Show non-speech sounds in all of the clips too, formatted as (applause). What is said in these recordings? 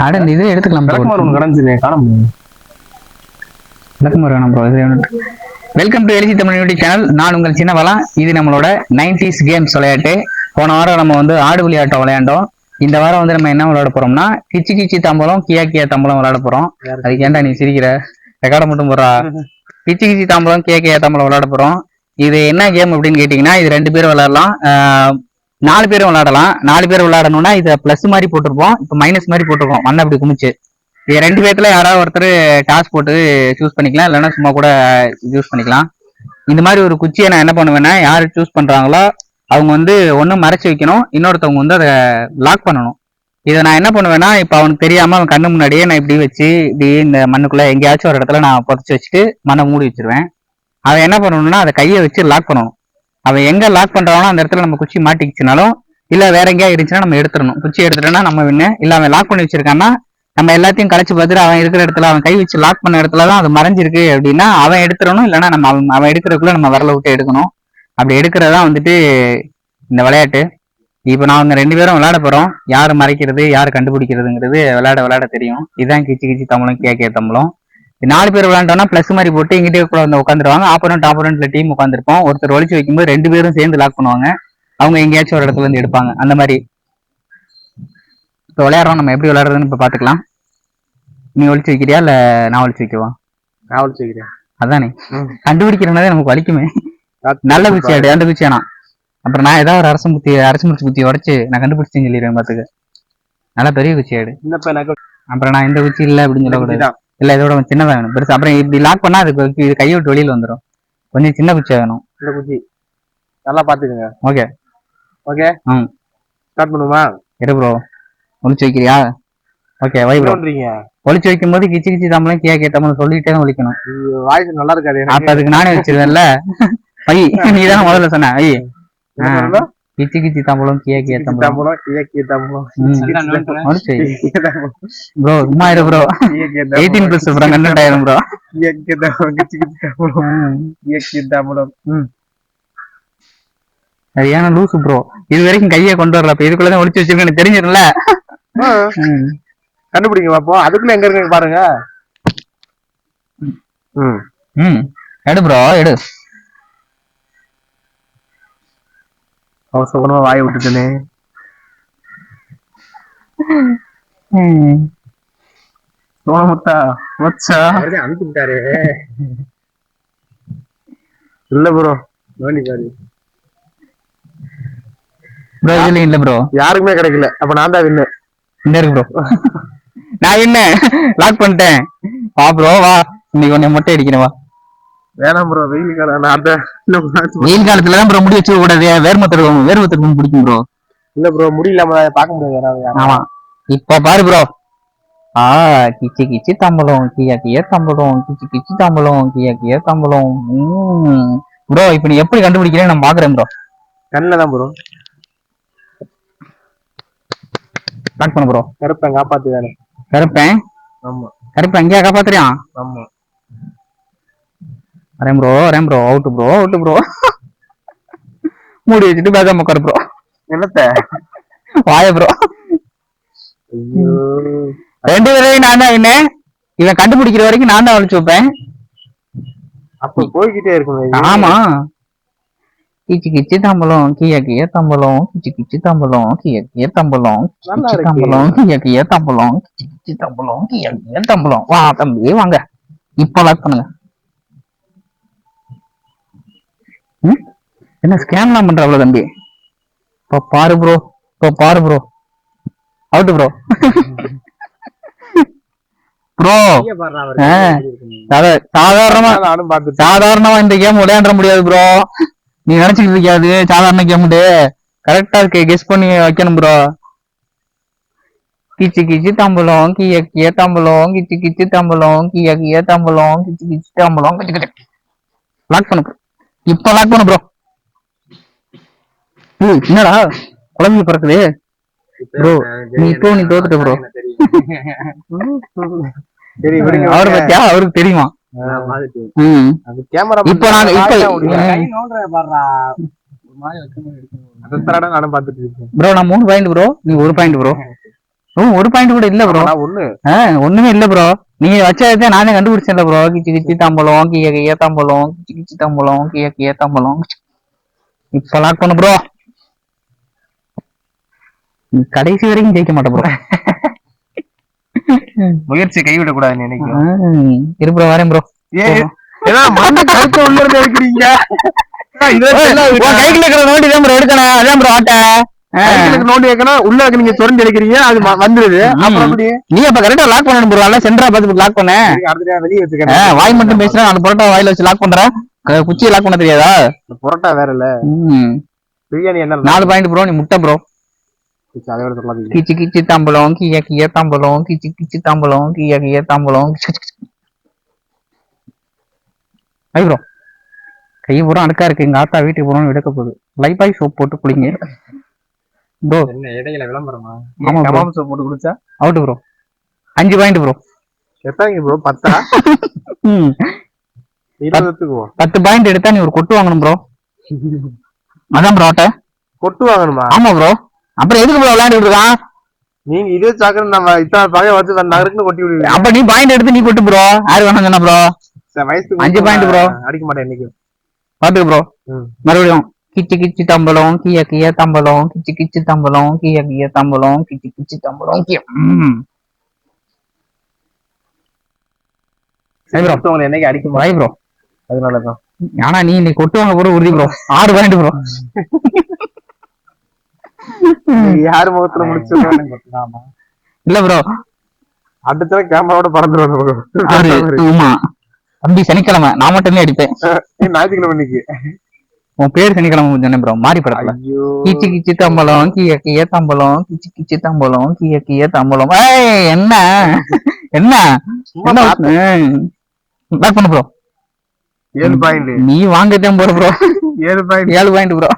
அட இந்த இது எடுத்துக்கலாம் வணக்கம் விளக்குமாறு ப்ரோ வெல்கம் டு எழுச்சி தமிழ் யூடியூப் சேனல் நான் உங்கள் சின்ன இது நம்மளோட நைன்டிஸ் கேம்ஸ் விளையாட்டு. போன வாரம் நம்ம வந்து ஆடு விளையாட்டம் விளையாண்டோம். இந்த வாரம் வந்து நம்ம என்ன விளையாட போறோம்னா கிச்சி கிச்சி தம்பளம் கியா கியா தம்பளம் விளையாட போறோம். அதுக்கு ஏன்டா நீ சிரிக்கிற? ரெக்கார்டை மட்டும் போடுறா. கிச்சி கிச்சி தம்பளம் கியா கியா தம்பளம் விளையாட போறோம். இது என்ன கேம் அப்படின்னு கேட்டீங்கன்னா இது ரெண்டு பேரும் விளையாடலாம். ஆஹ், நாலு பேரும் விளையாடலாம். நாலு பேர் விளையாடணும்னா இதை பிளஸ் மாதிரி போட்டிருப்போம். இப்போ மைனஸ் மாதிரி போட்டிருக்கோம். மண்ணை அப்படி குமிச்சு. இது ரெண்டு பேர்த்துல யாராவது ஒருத்தர் டாஸ் போட்டு சூஸ் பண்ணிக்கலாம். இல்லைன்னா சும்மா கூட யூஸ் பண்ணிக்கலாம். இந்த மாதிரி ஒரு குச்சியை நான் என்ன பண்ணுவேன்னா யார் சூஸ் பண்றாங்களோ அவங்க வந்து ஒன்று மறைச்சு வைக்கணும். இன்னொருத்தவங்க வந்து அதை லாக் பண்ணணும். இதை நான் என்ன பண்ணுவேன்னா இப்போ அவனுக்கு தெரியாம அவன் கண்ணு முன்னாடியே நான் இப்படி வச்சு இப்படி இந்த மண்ணுக்குள்ள எங்கேயாச்சும் ஒரு இடத்துல நான் புதைச்சி வச்சுட்டு மண்ணை மூடி வச்சிருவேன். அவன் என்ன பண்ணணும்னா அதை கையை வச்சு லாக் பண்ணணும். அவன் எங்க லாக் பண்றானோ அந்த இடத்துல நம்ம குச்சி மாட்டிக்கிச்சுனாலும் இல்ல வேற எங்கேயா இருந்துச்சுன்னா நம்ம எடுத்துடணும். குச்சி எடுத்துட்டோம்னா நம்ம வின்னு இல்ல அவன் லாக் பண்ணி வச்சிருக்கான்னா நம்ம எல்லாத்தையும் கலைச்சு பார்த்துட்டு அவன் இருக்கிற இடத்துல அவன் கை வச்சு லாக் பண்ண இடத்துல தான் அது மறைஞ்சிருக்கு அப்படின்னா அவன் எடுத்துடணும் இல்லைன்னா நம்ம அவன் அவன் எடுக்கிறதுக்குள்ள நம்ம விரல விட்டு எடுக்கணும். அப்படி எடுக்கிறதா வந்துட்டு இந்த விளையாட்டு. இப்போ நான் அவங்க ரெண்டு பேரும் விளையாட போறோம். யார் மறைக்கிறது யார் கண்டுபிடிக்கிறதுங்கிறது விளையாட விளையாட தெரியும். இதுதான் கிச்சி கிச்சி தமிழும் கே கே தமிழும். நாலு பேர் விளையாண்டோம்னா ப்ளஸ் மாதிரி போட்டு இங்கிட்டே கூட வந்து உட்காந்துருவாங்க. ஆப்போனண்ட் ஆப்போனண்ட்ல டீம் உட்காந்துருப்போம். ஒருத்தர் ஒழிச்சு வைக்கும்போது ரெண்டு பேரும் சேர்ந்து லாக் பண்ணுவாங்க. அவங்க எங்கேயாச்சும் ஒரு இடத்துல இருந்து எடுப்பாங்க. அந்த மாதிரி இப்போ விளையாடுறோம். நம்ம எப்படி விளையாடுறதுன்னு இப்போ பார்த்துக்கலாம் நீ ஒளிச்சு வைக்கிறியா? இல்ல நான் ஒளிச்சு வைக்கவா? நான் வச்சுக்கிறேன் அதானே. ம். கண்டுபிடிக்கிறனாலே நமக்கு வலிக்குமே. நல்ல குச்சி ஆடு அந்த குச்சி வேணாம். அப்புறம் நான் ஏதாவது ஒரு அரசு குத்தி அரசு முடிச்சு குத்தி உடச்சு நான் கண்டுபிடிச்சேன்னு சொல்லிடுவேன் பாத்துக்க. நல்ல பெரிய குச்சி ஆடு அப்புறம் நான் இந்த குச்சி இல்ல அப்படின்னு சொல்லக்கூடாது. இல்ல இதோட கொஞ்சம் சின்னதா வேணும். பெருசு அப்புறம் இப்படி லாக் பண்ணா அதுக்கு இது கையை விட்டு வெளியில வந்துடும் கொஞ்சம் சின்ன குச்சியா வேணும். இந்த குச்சி. நல்லா பாத்துக்கோங்க. ஓகே. ஓகே? ம். ஸ்டார்ட் பண்ணுமா இரு ப்ரோ ஒளிச்சு வைக்கிறியா? ஓகே வை ப்ரோ ஒளிச்சு வைக்கும் போது கிச்சி கிச்சி தம்பளும் கியா கேட்டமலும் சொல்லிட்டே தான் ஒழிக்கணும் வாய்ஸ் நல்லா இருக்காது அப்ப அதுக்கு நானே வச்சிருவேன்ல. (laughs) வை நீ தானே முதல்ல சொன்ன சொல்லணும்? கிச்சி கிச்சி தம்பளும் கியா கியா கிச்சி தம்பளும் தாம்பூலம், கிழக்கிய தாம்பூலம், ம். கிச்சி தாம்பூலம், ஒளிச்சு கிழக்கிய தாம்பூலம், ப்ரோ சும்மா இரு ப்ரோ எயிட்டீன் பிளஸ் ஆயிரும் ப்ரோ கிழக்கிய தாம்பூலம், கிச்சி கிச்சி தாம்பூலம், கிழக்கிய தாம்பூலம். ம். சரியான லூசு ப்ரோ இது வரைக்கும் கையை கொண்டு வரல அப்ப இதுக்குள்ளதான் ஒளிச்சு வச்சிருக்கேன்னு தெரிஞ்சிரும்ல. ஆ, கண்டுபிடிங்க பாப்போம் அதுக்குள்ள எங்க இருக்கு பாருங்க. ம். ம். எடு ப்ரோ எடு. அவசரமா வாயை விட்டுட்டேனே. சோனமுத்தா மச்சா அனுப்பி விட்டாரு இல்ல ப்ரோ நோண்டி பாரு. ப்ரோ இதுல இல்ல ப்ரோ யாருக்குமே கிடைக்கல. அப்ப நான் தான் வின்னு. இருக்கு ப்ரோ நான் என்ன? லாக் பண்ணிட்டேன். வா ப்ரோ வா. இன்னைக்கு உன்னை மொட்டை அடிக்கிறேன் வா. வேணாம் ப்ரோ வெயில் காலம். அந்த வெயில் காலத்துல தான் ப்ரோ முடி வச்சு கூடாது வேர்மத்திருக்கும் வேர்மத்திருக்கும் பிடிக்கும் ப்ரோ இல்ல ப்ரோ முடியலாம பார்க்க முடியாது. ஆமா. இப்ப பாரு ப்ரோ ஆ கிச்சி கிச்சி தம்பளம் கியா கியா தம்பளம் கிச்சி கிச்சி தம்பளம் கியா கியா தம்பளம். ப்ரோ இப்ப நீ எப்படி கண்டுபிடிக்கிறேன்னு நான் பாக்குறேன் ப்ரோ கண்ணில் தான் ப்ரோ லாக் பண்ணு ப்ரோ கருப்பேன் காப்பாத்து வேணும் கருப்பேன் ஆமா. கருப்பேன் எங்கேயா காப்பாத்துறியான் ஆமா. வரேன் ப்ரோ வரேன் bro out bro out bro மூடி வச்சுட்டு பேசாம உட்காரு ப்ரோ என்னத்த? வாய ப்ரோ ரெண்டு பேரையும் நான் தான் என்ன? இவன் கண்டுபிடிக்கிற வரைக்கும் நான் தான் ஒழிச்சு வைப்பேன். அப்ப போய்கிட்டே இருக்கணும் ஆமா. கிச்சி கிச்சி தம்பலம் கிய கிய தம்பலம் கிச்சி கிச்சி தம்பலம் கிய கிய தம்பலம் நல்லா கிச்சி. தம்பலம் கிய கிய தம்பலம் கிச்சி கிச்சி தம்பலம் கிய கிய தம்பலம் வா தம்பி வாங்க. இப்ப லாக் பண்ணுங்க? என்ன ஸ்கேம்லாம் பண்ற அவ்வளவு தம்பி? இப்ப பாரு ப்ரோ இப்ப பாரு ப்ரோ அவுட் ப்ரோ ப்ரோ சாதாரணமா சாதாரணமா இந்த கேம் விளையாட முடியாது ப்ரோ நீ நினைச்சுக்கிட்டு இருக்காது சாதாரண கேம் கரெக்டா கெஸ் பண்ணி வைக்கணும் ப்ரோ கிச்சு கிச்சு தம்பலம் கிய கிய தம்பலம் கிச்சு கிச்சு தம்பலம் கிய கிய தம்பலம் கிச்சு கிச்சு கிச்சு லாக் பண்ணு. இப்ப லாக் பண்ணு ப்ரோ என்னடா? குழந்தை பிறக்குது. ப்ரோ நீ இப்போ நீ தோத்துட்ட ப்ரோ (laughs) (laughs) அவரை பத்தியா? அவருக்கு தெரியுமா? இப்போ நான் ப்ரோ நான் மூணு பாயிண்ட் ப்ரோ நீ ஒரு பாயிண்ட் ப்ரோ ஒரு பாயிண்ட் கூட இல்ல ப்ரோ நான் ஒண்ணு. ஒண்ணுமே இல்ல ப்ரோ நீங்க வச்சதை நானே கண்டுபிடிச்சேன்ல ப்ரோ கிச்சு கிச்சு தம்பலம் கிய கிய தம்பலம் கிச்சு கிச்சு தம்பலம் கிய கிய தம்பலம். இப்ப லாக் பண்ணு ப்ரோ கடைசி வரைக்கும் ஜெயிக்க மாட்டேன் ப்ரோ (laughs) முயற்சி கைவிட கூடாது நினைக்கிறேன் இரு ப்ரோ வரேன் ப்ரோ ஏன்னா மண்ண கருத்து உள்ள இருந்து எடுக்கிறீங்க கைக்குள்ள இருக்கிற நோண்டி தான் ப்ரோ எடுக்கணும். அதான் ப்ரோ ஆட்டேன் நோண்டி வைக்கணும் உள்ள நீங்க திறந்து எடுக்கிறீங்க அது வந்துருது. நீ அப்ப கரெக்டா லாக் பண்ணணும் ப்ரோ எல்லாம் சென்டரா பார்த்து லாக் பண்ண. வெளிய வச்சுக்கிறேன். வாய் மட்டும் பேசுறேன் நாலு பரோட்டா வாயில வச்சு லாக் பண்றேன் குச்சியை லாக் பண்ண தெரியாதா? புரோட்டா வேற இல்ல. பிரியாணி என்ன? நாலு பாயிண்ட் ப்ரோ நீ முட்டை ப்ரோ கிச்சு கிச்சு தம்பலம் கிய கிய தம்பலம் கிச்சு கிச்சு தம்பலம் கிய கிய கிச்சு. ஐ ப்ரோ கை பூரா அழுக்கா இருக்கு எங்க ஆத்தா வீட்டுக்கு போறோம் எடுக்க போகுது. லைப்பாய் சோப் போட்டு குளிங்க. ப்ரோ என்ன இடையில விளம்பரமா? ஆமா சோப் போட்டு குடிச்சா அவுட் ப்ரோ அஞ்சு பாயிண்ட் ப்ரோ எத்தனைங்க ப்ரோ பத்தா? பத்து பாயிண்ட் எடுத்தா நீ ஒரு கொட்டு வாங்கணும் ப்ரோ அதான் ப்ரோ ஆட்ட. கொட்டு வாங்கணுமா? ஆமா ப்ரோ அப்புறம் எதுக்கு ப்ரோ விளையாண்டுட்டு இருக்கான்? நீங்க இதே சாக்கரை நம்ம இத்தனை பழைய வச்சு நகருக்குன்னு கொட்டி விடுவீங்க. அப்ப நீ பாயிண்ட் எடுத்து நீ கொட்டு ப்ரோ யாரு வேணும் சொன்ன ப்ரோ வயசுக்கு அஞ்சு நான் bro. அடிக்க மாட்டேன் இன்னைக்கு. பாத்துக்கு ப்ரோ. மறுபடியும் கிச்சு கிச்சு தம்பலம் கிய கிய தம்பலம் கிச்சு கிச்சு தம்பலம் கிய கிய தம்பலம் கிச்சு கிச்சு தம்பலம் கிய என்னைக்கு அடிக்க வாய் ப்ரோ அதனாலதான். ஆனா நீ இன்னைக்கு கொட்டு வாங்க போற உறுதி ப்ரோ ஆறு பாயிண்ட் ப்ரோ (laughs) யாரு முகத்துல முடிச்சிருக்காங்க இல்ல ப்ரோ அடுத்த கேமராவோட பறந்துருவாங்க ஆமா தம்பி சனிக்கிழமை நான் மட்டுமே அடிப்பேன். ஞாயிற்றுக்கிழமை இன்னைக்கு உன் பேர் சனிக்கிழமை சொன்னேன் ப்ரோ மாறி படத்துல. கிச்சு கிச்சு தம்பலம் கிய கிய தம்பலம் கிச்சு கிச்சு தம்பலம் கிய கிய தம்பலம். ஏய் என்ன? என்ன. பேக் பண்ணு ப்ரோ ஏழு பாயிண்ட் நீ வாங்கத்தான் போற ப்ரோ ஏழு பாயிண்ட் ஏழு பாயிண்ட் ப்ரோ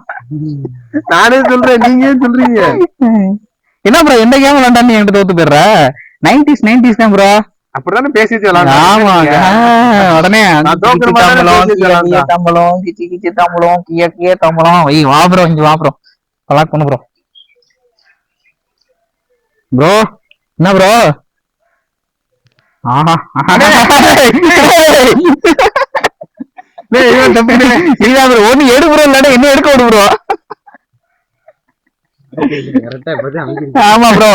நானே சொல்றேன் நீங்க சொல்றீங்க. என்ன ப்ரோ எந்த கேம் விளாண்டான்னு என்கிட்ட தோத்து போயிடுற? நைன்டிஸ் நைன்டிஸ் தான் ப்ரோ அப்படிதானே பேசிட்டு ஆமா ஆ, உடனே தோக்குற கிச்சு கிச்சு தம்பலம் கிய கிய தம்பலம் ஐய் வா ப்ரோ இங்க வா ப்ரோ கலாக் பண்ணு ப்ரோ ப்ரோ என்ன ப்ரோ ஆஹா. (laughs) ஒண்ணு எடு ப்ரோ இல்லாட்ட என்ன எடுக்க விடு ப்ரோ ஆமா ப்ரோ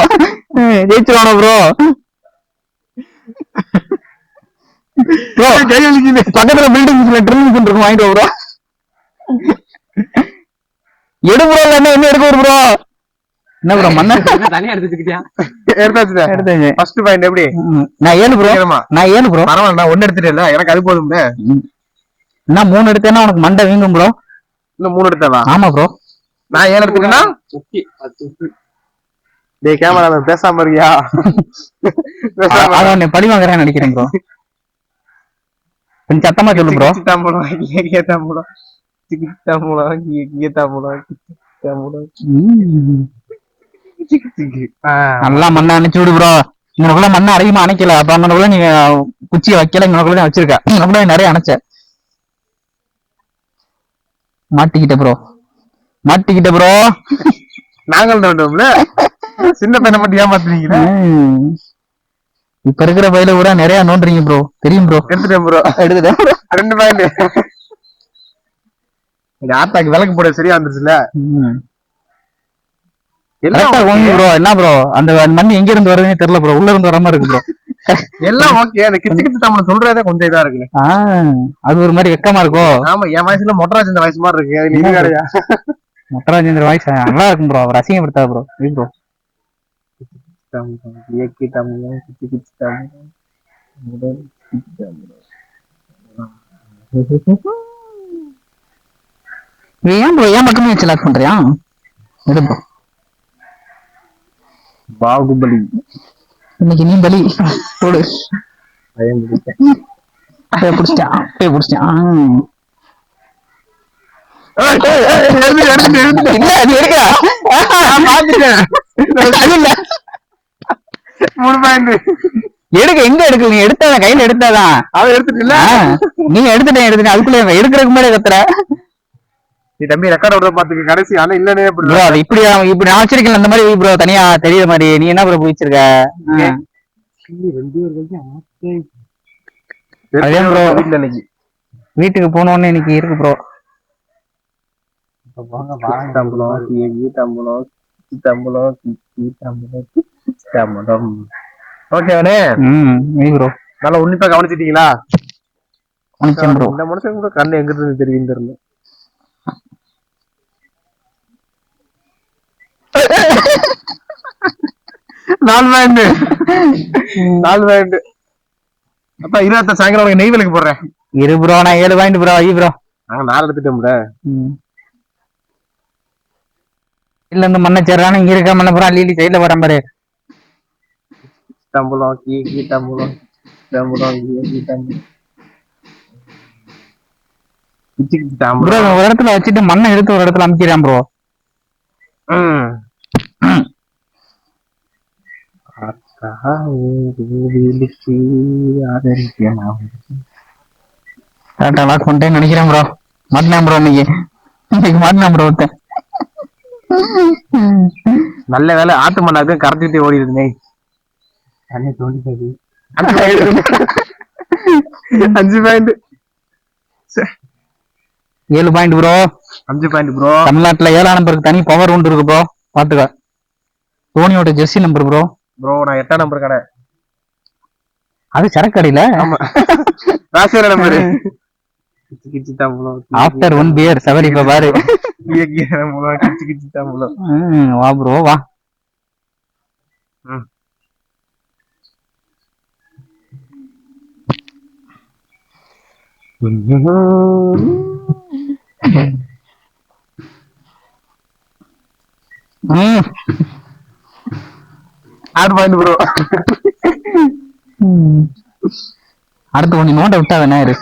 ஜெயிச்சிருவானோ ப்ரோ ப்ரோ பக்கத்துல பில்டிங்ஸ்ல ட்ரில் மிஷின் இருக்கும் வாங்கிட்டு ப்ரோ எடு ப்ரோ இல்ல என்ன எடுக்க ப்ரோ என்ன ப்ரோ மண்ண? தனியா எடுத்துக்கிட்டியா எடுத்தாச்சு. எடுத்தாச்சு ஃபர்ஸ்ட் பாயிண்ட் எப்படி நான் ஏழு ப்ரோ. நான் ஏழு ப்ரோ பரவாயில்ல நான் ஒண்ணு எடுத்துட்டேன்ல எனக்கு அது போதும்ல. நான் மூணு எடுத்தேன்னா உனக்கு மண்டை வீங்கும் ப்ரோ இன்னும் மூணு எடுத்தவா ஆமா ப்ரோ நான் ஏழு எடுத்துட்டேன்னா? டேய் கேமரா பேசாம இருக்கியா? பேசாம. அதான் உன்னை பழி வாங்குறேன்னு நினைக்கிறேன் ப்ரோ கொஞ்சம் சத்தமா சொல்லு ப்ரோ கிச்சிட்டாம்பலம், கி- கியத்தாம்பலம், கிச்சிட்டாம்பலம். ஆ, நல்லா மண்ணை அணைச்சு விடு ப்ரோ இங்கனக்குள்ள மண்ணை அதிகமா அணைக்கல. அப்ப அங்கனக்குள்ள நீங்க குச்சியை வைக்கல இங்கனக்குள்ள தான் வச்சிருக்க. இங்கனக்குள்ள நிறைய அணைச்ச. மாட்டிக்கிட்ட ப்ரோ மாட்டிக்கிட்ட ப்ரோ நாங்கள் நோண்டோம்ல சின்ன பையனை மட்டும் ஏமாத்துறீங்களா இப்ப இருக்கிற பயில கூட நிறைய நோண்டுறீங்க ப்ரோ தெரியும் ப்ரோ எடுத்துட்டேன் ப்ரோ எடுத்துட்டேன். ரெண்டு இந்த ஆத்தாக்கு விளக்கு போட சரியா வந்துருச்சுல? okay. ப்ரோ என்ன ப்ரோ அந்த மண் எங்க இருந்து வருதுன்னு தெரியல ப்ரோ உள்ள இருந்து வர மாதிரி இருக்கு ப்ரோ எல்லாம் ஓகே அந்த கிச்சு கிச்சு தமிழ் சொல்றதே கொஞ்சம் இதா இருக்கு அது ஒரு மாதிரி வெக்கமா இருக்கோ? ஆமா என் வயசுல மொட்டராஜ் இந்த வயசு மாதிரி இருக்கு. முத்தராஜேந்திர வாய்ஸ் நல்லா இருக்கும் ப்ரோ அவர் அசிங்கப்படுத்தா ப்ரோ ப்ரோ இயக்கி தமிழ் கிச்சு கிச்சு. ஏன் ப்ரோ ஏன் மட்டுமே வச்சு லாக் பண்றியா பாகுபலி. இன்னைக்கு நீ பலி போடு. பயம் பிடிக்க போய் புடிச்சிட்டான். போய் புடிச்சிட்டான். இல்ல அது இருக்கா அது இல்ல. மூணு பாயிண்ட் எடுக்க எங்க எடுக்கல? நீ எடுத்தாதான் கையில எடுத்தாதான் அவன் எடுத்துட்டு நீ எடுத்துட்டேன் எடுத்துட்டேன். அதுக்குள்ள எடுக்கிறதுக்கு முன்னாடி கத்துற. நீ தம்பி ரெக்கார்ட் விட பாத்துக்க கடைசி ஆனா இல்லனே ப்ரோ அது இப்படி இப்படி நான் வச்சிருக்கேன் அந்த மாதிரி ப்ரோ தனியா தெரியுற மாதிரி. நீ என்ன ப்ரோ. ரெண்டு பேர் வரைக்கும் அதே bro. வீட்டுல இன்னைக்கு வீட்டுக்கு போனோன்னு இன்னைக்கு இருக்கு ப்ரோ ஓகேவனே. ப்ரோ நல்லா உன்னிப்பா கவனிச்சிட்டீங்களா? ப்ரோ இந்த மனுஷன் கூட கண்ணு எங்க இருந்து தெரியும் தெரியல நாலு பாயிண்ட் நாலு பாயிண்ட் அப்பா இருபத்த சாயங்காலம் உனக்கு நெய் விளக்கு போடுறேன் இரு ப்ரோ நான் ஏழு பாயிண்ட் ப்ரோ ஐ ப்ரோ நாங்க நாலு எடுத்துட்டோம்ல இல்ல இந்த மண்ணை சேர்றானு இங்க இருக்க மண்ணை பூரா அள்ளி சைடுல வரேன் பாரு தம்பளம் கீ கீ தம்பளம் தம்பளம் கீ கீ தம்பளம் ப்ரோ ஒரு இடத்துல வச்சுட்டு மண்ணை எடுத்து ஒரு இடத்துல அமைக்கிறான் ப்ரோ கரெக்டா லாக் பண்ணிட்டேன்னு நினைக்கிறேன் ப்ரோ மாட்டினேன் ப்ரோ இன்னைக்கு. இன்னைக்கு மாட்டினேன் ப்ரோ ஒருத்தன். நல்ல வேலை ஆட்டு மண்ணாக்கு கரைச்சிட்டு ஓடி இருந்தே அஞ்சு பாயிண்ட் ஏழு பாயிண்ட் ப்ரோ அஞ்சு பாயிண்ட் ப்ரோ தமிழ்நாட்டுல ஏழாம் நம்பருக்கு தனி பவர் ஒன்று இருக்கு ப்ரோ பாத்துக்க. தோனியோட ஜெர்சி நம்பர் ப்ரோ ப்ரோ நான் எட்டாம் நம்பர் கடை. அது சரக்கு அடியில ஆமா ராசியான நம்பர் ஆஃப்டர் ஒன் பியர் செவரி இப்ப பாரு. வா ப்ரோ வா. ம். ஆறு பாயிண்ட் ப்ரோ. அடுத்து ஒண்ணு நோண்ட விட்டா என்ன இரு.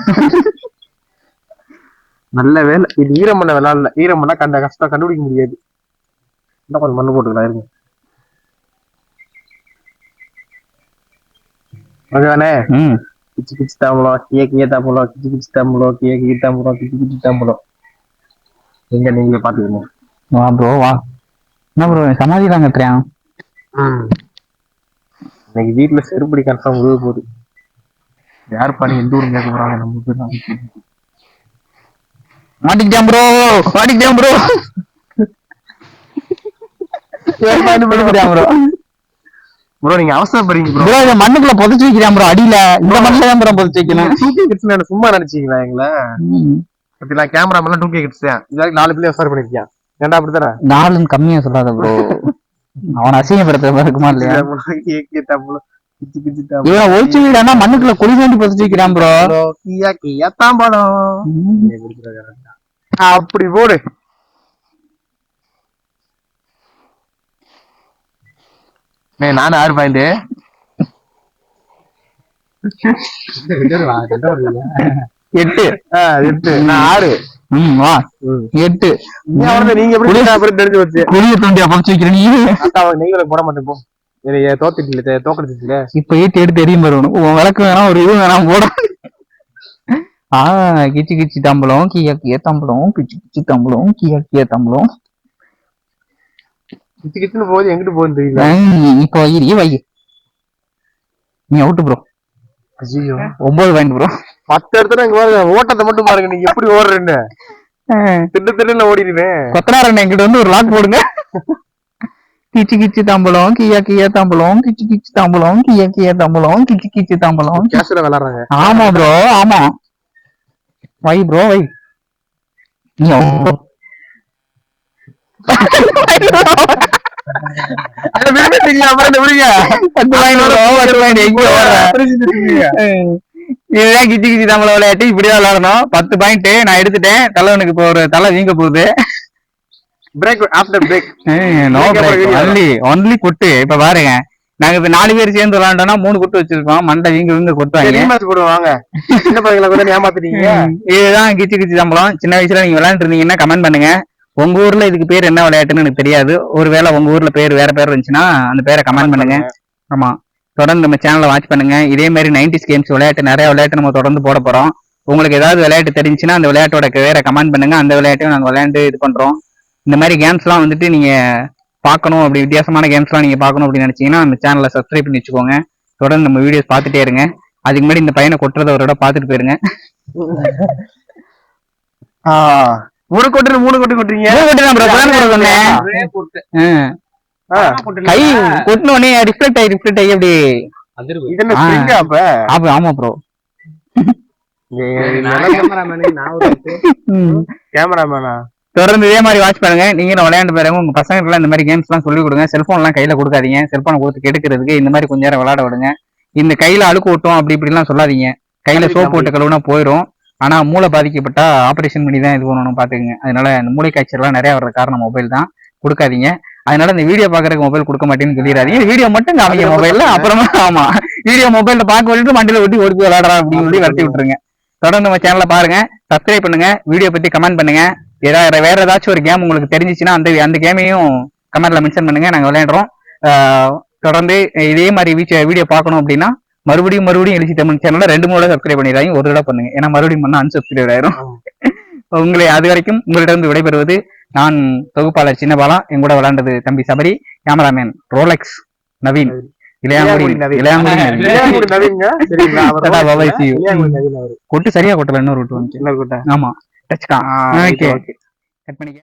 நல்ல வேலை. இது ஈரம் பண்ண விளாடல ஈரம் பண்ணா கண்ட கஷ்டம் கண்டுபிடிக்க முடியாது. இன்னும் கொஞ்சம் மண்ணு போட்டுக்கலாம் இருங்க. ஓகேவானே ம். கிச்சு கிச்சு தாம்பலம். கிய கிய தாம்பலம். கிச்சு கிச்சு தாம்பலம். கிய கிய தாம்பலம். கிச்சு கிச்சு தாம்பலம். எங்க நீங்களே பாத்துக்கணும் வா ப்ரோ வா. என்ன ப்ரோ சமாதி தான் கட்டுறியான் இன்னைக்கு வீட்டுல செருப்படி கன்ஃபார்ம் விழுக போகுது. யார் பண்ணி எந்த ஊரும் கேட்க போறாங்க நம்ம பேர் மாட்டிக்கிட்டான் ப்ரோ மாட்டிக்கிட்டான் ப்ரோ ப்ரோ நீங்க அவசரப்படுறீங்க ப்ரோ மண்ணுக்குள்ள புதைச்சு வைக்கிறான் ப்ரோ அடியில. இந்த மண்ணுல தான் ப்ரோ புதைச்சு வைக்கணும். சும்மா நினைச்சீங்களா எங்களை? பத்திலாம் கேமரா மேலாம் டூ கே கிட்ஸ் தான் இதுவரைக்கும் நாலு பிள்ளை அவசரம் பண்ணிருக்கியா? ஏன்டா அப்படித்தானே? நாலுன்னு கம்மியா சொல்லாத ப்ரோ அவன் அசிங்கப்படுத்த இருக்குமா இல்லையா? இவன் ஒழிச்சு வீடானா மண்ணுக்குள்ள குழி தோண்டி புதைச்சு வைக்கிறான் ப்ரோ கியா கியா தாம்பலம் அப்படி போடு. ஏய், நானு ஆறு பாயிண்ட் எட்டு. எட்டு. நான் ஆறு. வா. எட்டு. நீங்க எப்படி தெரிஞ்சு வச்சு குழிய தோண்டியா புதைச்சு வைக்கிற நீ? விளக்கு போட மாட்டேன் போ. தோத்துட்டு தோக்கடிச்சிச்சுல இப்ப ஏத்தி எடுத்து எரியும் உனக்கு. உன் விளக்கு வேணாம் ஒரு இது வேணாம் போட. ஆ கிச்சி கிச்சி தம்பளம் கியா கியா தம்பளம் கிச்சி கிச்சி தம்பளம் கியா கியா தம்பளம். கிச்சு கிச்சுன்னு போகுது எங்கிட்டு போகுதுன்னு தெரியல. இப்போ வை நீ வை நீ அவுட்டு ப்ரோ ஐயோ ஒன்பது பாயிண்ட் ப்ரோ பத்து இடத்துல இங்க பாருங்க ஓட்டத்தை மட்டும் பாருங்க நீங்க எப்படி ஓடுறேன்னு. திட்டு திட்டுன்னு ஓடிடுவேன். கொத்தனாரன் என்கிட்ட வந்து ஒரு லாக் போடுங்க. கிச்சி கிச்சி தம்பளம் கியா கியா தம்பளம் கிச்சி கிச்சி தம்பளம் கியா கியா தம்பளம் கிச்சி கிச்சி தம்பளம் கேஷ்ல விளாடுறாங்க. ஆமா ப்ரோ ஆமா. வை ப்ரோ வை. நீ out இதுதான் கிச்சி கிச்சி தமிழ விளையாட்டு. இப்படிதான் விளையாடணும். பத்து பாயிண்ட் நான் எடுத்துட்டேன். தலைவனுக்கு இப்போ ஒரு தலை வீங்க போகுது. Break after break no video only only good. இப்ப பாருங்க. நாங்க இப்ப நாலு பேர் சேர்ந்து விளையாண்டோம்னா மூணு குட்டு வச்சிருக்கோம். மண்டை வீங்க வீங்க ரீமேட்ச் போடுவாங்க சின்ன பசங்களை கூட ஏமாத்துறீங்க. இதுதான் கிச்சு கிச்சு சம்பளம். சின்ன வயசுல நீங்க விளையாண்டு இருந்தீங்கன்னா கமெண்ட் பண்ணுங்க. உங்க ஊர்ல இதுக்கு பேர் என்ன விளையாட்டுன்னு எனக்கு தெரியாது. ஒருவேளை உங்க ஊர்ல பேர் வேற பேர் இருந்துச்சுன்னா அந்த பேரை கமெண்ட் பண்ணுங்க. ஆமா. தொடர்ந்து நம்ம சேனலை வாட்ச் பண்ணுங்க. இதே மாதிரி நைன்டிஸ் கேம்ஸ் விளையாட்டு நிறைய விளையாட்டு நம்ம தொடர்ந்து போட போறோம். உங்களுக்கு ஏதாவது விளையாட்டு தெரிஞ்சுன்னா அந்த விளையாட்டோட வேற கமெண்ட் பண்ணுங்க. அந்த விளையாட்டையும் நாங்க விளையாண்டு இது பண்றோம். இந்த மாதிரி கேம்ஸ்லாம் வந்துட்டு நீங்க பார்க்கணும். அப்படி வித்தியாசமான கேம்ஸ்லாம் நீங்க பார்க்கணும் அப்படின்னு நினைச்சீங்கன்னா நம்ம சேனலை சப்ஸ்கிரைப் பண்ணி வச்சுக்கோங்க. தொடர்ந்து நம்ம வீடியோஸ் பார்த்துட்டே இருங்க. அதுக்கு முன்னாடி இந்த பையனை கொட்டுறத ஒரு இடம் பார்த்துட்டு போயிருங்க. மூணு கொட்டு மூணு கொட்டு. கொட்டுறீங்க கை கொட்டின உடனே ரிஃப்ளெக்ட் ஆகி ரிஃப்ளெக்ட் ஆகி அப்படி அப்ப? ஆமா ப்ரோ கேமராமேனா தொடர்ந்து இதே மாதிரி வாட்ச் பண்ணுங்க நீங்களும் விளையாண்டு பாருங்க. உங்க பசங்களுக்கு இந்த மாதிரி கேம்ஸ் எல்லாம் சொல்லி கொடுங்க. செல்போன் எல்லாம் கையில கொடுக்காதீங்க. செல்போனை கொடுத்து கெடுக்கிறதுக்கு இந்த மாதிரி கொஞ்ச நேரம் விளையாட விடுங்க. இந்த கையில அழுக்கு ஓட்டும் அப்படி இப்படி எல்லாம் சொல்லாதீங்க. கையில சோப் போட்டு கழுவுனா போயிடும் ஆனா மூளை பாதிக்கப்பட்டா ஆபரேஷன் பண்ணி தான் இது பண்ணணும் பாத்துக்கங்க. அதனால இந்த மூளை காய்ச்சல் எல்லாம் நிறைய வர்ற காரணம் மொபைல் தான். கொடுக்காதீங்க. அதனால இந்த வீடியோ பாக்குறதுக்கு மொபைல் கொடுக்க மாட்டேன்னு சொல்லிடாதீங்க. வீடியோ மட்டும் காமிங்க மொபைல்ல அப்புறமா ஆமா. வீடியோ மொபைல்ல பார்க்க விட்டுட்டு மண்டியில ஒட்டி ஓடி போய் விளையாடுறா அப்படின்னு சொல்லி விரட்டி விட்டுருங்க. தொடர்ந்து நம்ம சேனலை பாருங்க. சப்ஸ்கிரைப் பண்ணுங்க. வீடியோ பத்தி கமெண்ட் பண்ணுங்க. ஏதாவது வேற ஏதாச்சும் ஒரு கேம் உங்களுக்கு தெரிஞ்சிச்சுன்னா அந்த அந்த கேமையும் கமெண்ட்ல மென்ஷன் பண்ணுங்க. நாங்க விளையாடுறோம். தொடர்ந்து இதே மாதிரி வீடியோ பார்க்கணும் அப்படின்னா மறுபடியும் மறுபடியும் எழுச்சி தமிழ் சேனல்ல ரெண்டு மூணு சப்ஸ்கிரைப் பண்ணிடுறாங்க ஒரு தடவை பண்ணுங்க. ஏன்னா மறுபடியும் பண்ணா அன்சப்ஸ்கிரைப் ஆயிரும். உங்களை அது வரைக்கும் உங்களிடம் விடைபெறுவது நான் தொகுப்பாளர் சின்னபாலா என் கூட விளையாண்டது தம்பி சபரி கேமராமேன் ரோலெக்ஸ் நவீன். கொட்டு சரியா கொட்டல இன்னொரு கூட்டம் ஆமா. Touch okay. கட் பண்ணிக்க.